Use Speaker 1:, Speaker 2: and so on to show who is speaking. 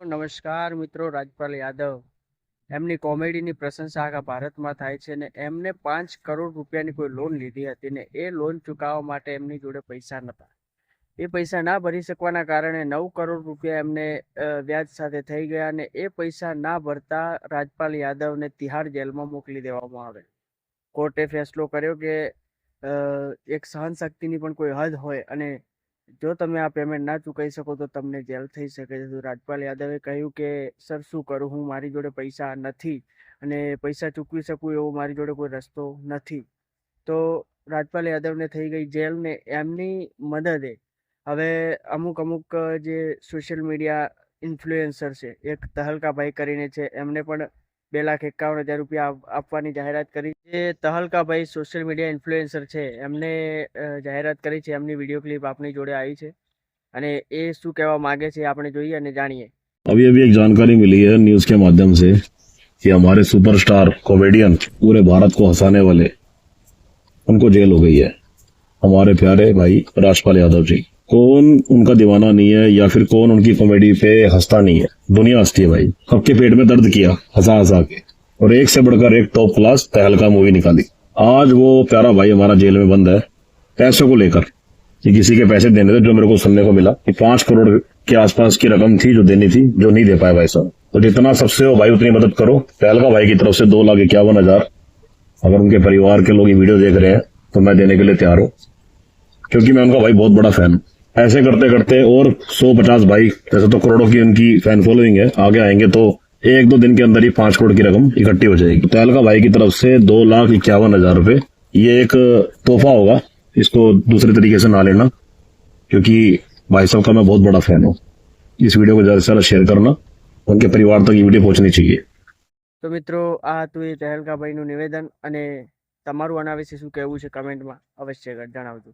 Speaker 1: નમસ્કાર મિત્રો, રાજપાલ યાદવ. એમની કોમેડીની પ્રશંસા આખા ભારતમાં થાય છે ને એમને પાંચ કરોડ રૂપિયાની કોઈ લોન લીધી હતી ને એ લોન ચૂકવવા માટે એમની જોડે પૈસા નહોતા. એ પૈસા ના ભરી શકવાના કારણે નવ કરોડ રૂપિયા એમને વ્યાજ સાથે થઈ ગયા અને એ પૈસા ના ભરતા રાજપાલ યાદવને તિહાર જેલમાં મોકલી દેવામાં આવે. કોર્ટે ફેસલો કર્યો કે એક એક સહનશક્તિની પણ કોઈ હદ હોય અને જો તમે આ પેમેન્ટ ના ચૂકવી શકો તો તમને જેલ થઈ શકે. છે રાજપાલ યાદવે કહ્યું કે, સર, શું કરું? હું મારી જોડે પૈસા નથી અને પૈસા ચૂકવી શકું એવો મારી જોડે કોઈ રસ્તો નથી. તો રાજપાલ યાદવને થઈ ગઈ જેલ ને એમની મદદે. હવે અમુક અમુક જે સોશિયલ મીડિયા ઇન્ફ્લુએન્સર છે, એક તહલકાભાઈ કરીને છે, એમને પણ બે લાખ એકાવન હજાર રૂપિયા આપ- આપવાની જાહેરાત કરી જે તહલકાભાઈ સોશિયલ મીડિયા ઇન્ફ્લુએન્સર છે એમને અ, જાહેરાત કરી છે એમની વિડીયો ક્લિપ આપણી જોડે આવી છે અને એ શું કહેવા માંગે છે એ આપણે જોઈએ અને જાણીએ
Speaker 2: अभी अभी एक जानकारी मिली है न्यूज के माध्यम से कि हमारे सुपरस्टार कॉमेडियन पूरे भारत को हंसाने वाले उनको जेल हो गई है हमारे प्यारे भाई राजपाल यादव जी कौन उनका दीवाना नहीं है या फिर कौन उनकी कॉमेडी पे हंसता नहीं है? दुनिया हंसती है भाई। सबके पेट में दर्द किया हंसा हंसा के। और एक से बढ़कर एक टॉप क्लास तहलका मूवी निकाली। आज वो प्यारा भाई हमारा जेल में बंद है, पैसों को लेकर। कि किसी के पैसे देने थे जो मेरे को सुनने को मिला कि पाँच करोड़ के आसपास की रकम थी जो देनी थी, जो नहीं दे पाए भाई साहब। तो जितना सबसे हो भाई, उतनी मदद करो। पहलका भाई की तरफ़ से दो लाख इक्यावन हज़ार। अगर उनके परिवार के लोग ये वीडियो देख रहे हैं तो मैं देने के लिए तैयार हूँ। क्योंकि मैं उनका भाई बहुत बड़ा फ़ैन हूँ। ऐसे करते करते और सौ पचास भाई जैसे तो करोड़ों की उनकी फैन फॉलोइंग है आगे आएंगे तो एक दो दिन के अंदर ही पांच करोड़ की रकम इकट्ठी हो जाएगी तहलका भाई की तरफ से दो लाख इक्यावन हजार रुपए ये एक तोहफा होगा इसको दूसरे तरीके से ना लेना क्योंकि भाई साहब का मैं बहुत बड़ा फैन हूँ इस वीडियो को ज्यादा से ज्यादा शेयर करना उनके परिवार तक ये वीडियो पहुंचनी चाहिए
Speaker 1: તો મિત્રો આ હતું એ તહેલકાભાઈનું નિવેદન અને તમારું આના વિશે શું કહેવું છે કમેન્ટમાં અવશ્ય જણાવજો